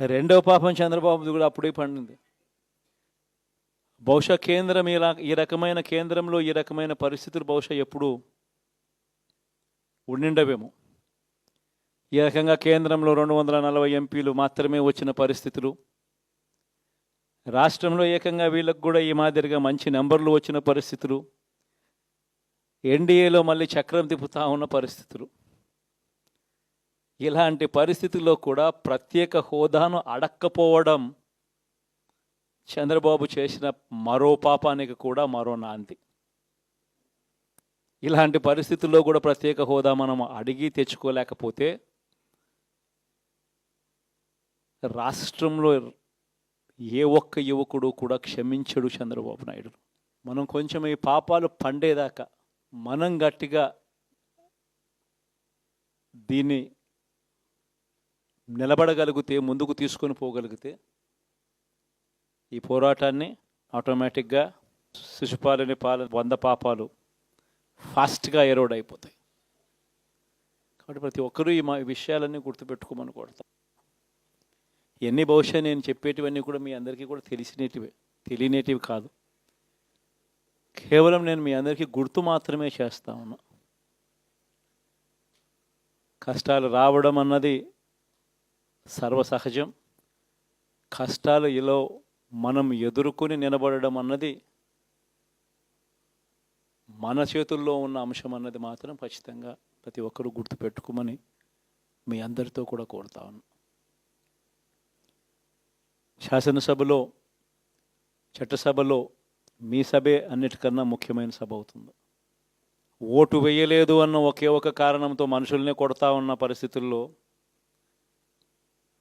రెండవ పాపం చంద్రబాబుది కూడా అప్పుడే పండింది. బహుశా కేంద్రం ఇలా ఈ రకమైన కేంద్రంలో ఈ రకమైన పరిస్థితులు బహుశా ఎప్పుడూ ఉండిండవేమో. ఈ రకంగా కేంద్రంలో రెండు వందల నలభై ఎంపీలు మాత్రమే వచ్చిన పరిస్థితులు. రాష్ట్రంలో ఏకంగా వీళ్ళకు కూడా ఈ మాదిరిగా మంచి నెంబర్లు వచ్చిన పరిస్థితులు. ఎన్డీఏలో మళ్ళీ చక్రం తిప్పుతా ఉన్న పరిస్థితులు. ఇలాంటి పరిస్థితుల్లో కూడా ప్రత్యేక హోదాను అడక్కపోవడం చంద్రబాబు చేసిన మరో పాపానికి కూడా మరో నాంది. ఇలాంటి పరిస్థితుల్లో కూడా ప్రత్యేక హోదా మనం అడిగి తెచ్చుకోలేకపోతే రాష్ట్రంలో ఏ ఒక్క యువకుడు కూడా క్షమించడు చంద్రబాబు నాయుడు. మనం కొంచెం ఈ పాపాలు పండేదాకా మనం గట్టిగా దీన్ని నిలబడగలిగితే ముందుకు తీసుకొని పోగలిగితే ఈ పోరాటాన్ని ఆటోమేటిక్గా శిశుపాలని పాల వంద పాపాలు ఫాస్ట్గా ఎరోడ్ అయిపోతాయి. కాబట్టి ప్రతి ఒక్కరూ ఈ మా విషయాలన్నీ గుర్తుపెట్టుకోమని కొడతాం ఇవన్నీ బహుశా నేను చెప్పేటివన్నీ కూడా మీ అందరికీ కూడా తెలిసినటివే తెలియనేటివి కాదు. కేవలం నేను మీ అందరికీ గుర్తు మాత్రమే చేస్తా ఉన్నా. కష్టాలు రావడం అన్నది సర్వసహజం. కష్టాలు ఇలా మనం ఎదుర్కొని నిలబడడం అన్నది మన చేతుల్లో ఉన్న అంశం అన్నది మాత్రం ఖచ్చితంగా ప్రతి ఒక్కరూ గుర్తుపెట్టుకోమని మీ అందరితో కూడా కోరుతా ఉన్నా శాసనసభలో చట్టసభలో మీ సభే అన్నిటికన్నా ముఖ్యమైన సభ అవుతుంది. ఓటు వేయలేదు అన్న ఒకే ఒక కారణంతో మనుషుల్నే కొడతా ఉన్న పరిస్థితుల్లో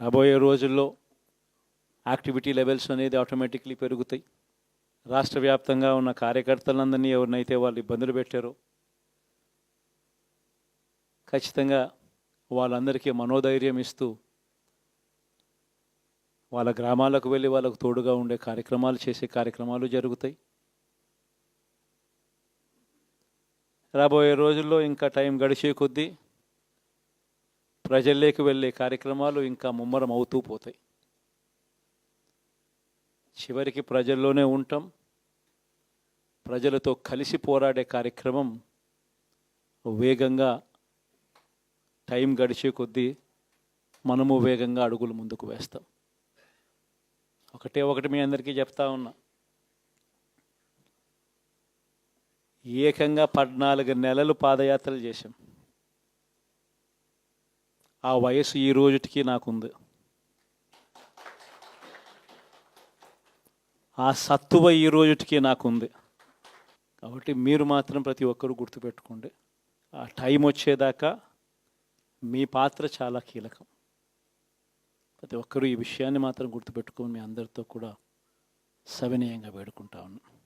రాబోయే రోజుల్లో యాక్టివిటీ లెవెల్స్ అనేది ఆటోమేటిక్లీ పెరుగుతాయి. రాష్ట్ర వ్యాప్తంగా ఉన్న కార్యకర్తలందరినీ ఎవరినైతే వాళ్ళు ఇబ్బందులు పెట్టారో ఖచ్చితంగా వాళ్ళందరికీ మనోధైర్యం ఇస్తూ వాళ్ళ గ్రామాలకు వెళ్ళి వాళ్ళకు తోడుగా ఉండే కార్యక్రమాలు చేసే కార్యక్రమాలు జరుగుతాయి. రాబోయే రోజుల్లో ఇంకా టైం గడిచే కొద్దీ ప్రజల్లోకి వెళ్ళే కార్యక్రమాలు ఇంకా ముమ్మరం అవుతూ పోతాయి. చివరికి ప్రజల్లోనే ఉంటాం. ప్రజలతో కలిసి పోరాడే కార్యక్రమం వేగంగా టైం గడిచే కొద్దీ మనము వేగంగా అడుగులు ముందుకు వేస్తాం. ఒకటే ఒకటి మీ అందరికీ చెప్తా ఉన్నా. ఏకంగా పద్నాలుగు నెలలు పాదయాత్రలు చేశాం. ఆ వయసు ఈ రోజుటికి నాకుంది. ఆ సత్తువ ఈ రోజుటికి నాకుంది. కాబట్టి మీరు మాత్రం ప్రతి ఒక్కరూ గుర్తుపెట్టుకోండి. ఆ టైం వచ్చేదాకా మీ పాత్ర చాలా కీలకం. ప్రతి ఒక్కరూ ఈ విషయాన్ని మాత్రం గుర్తుపెట్టుకొని మీ అందరితో కూడా సవినయంగా వేడుకుంటా ఉన్నాను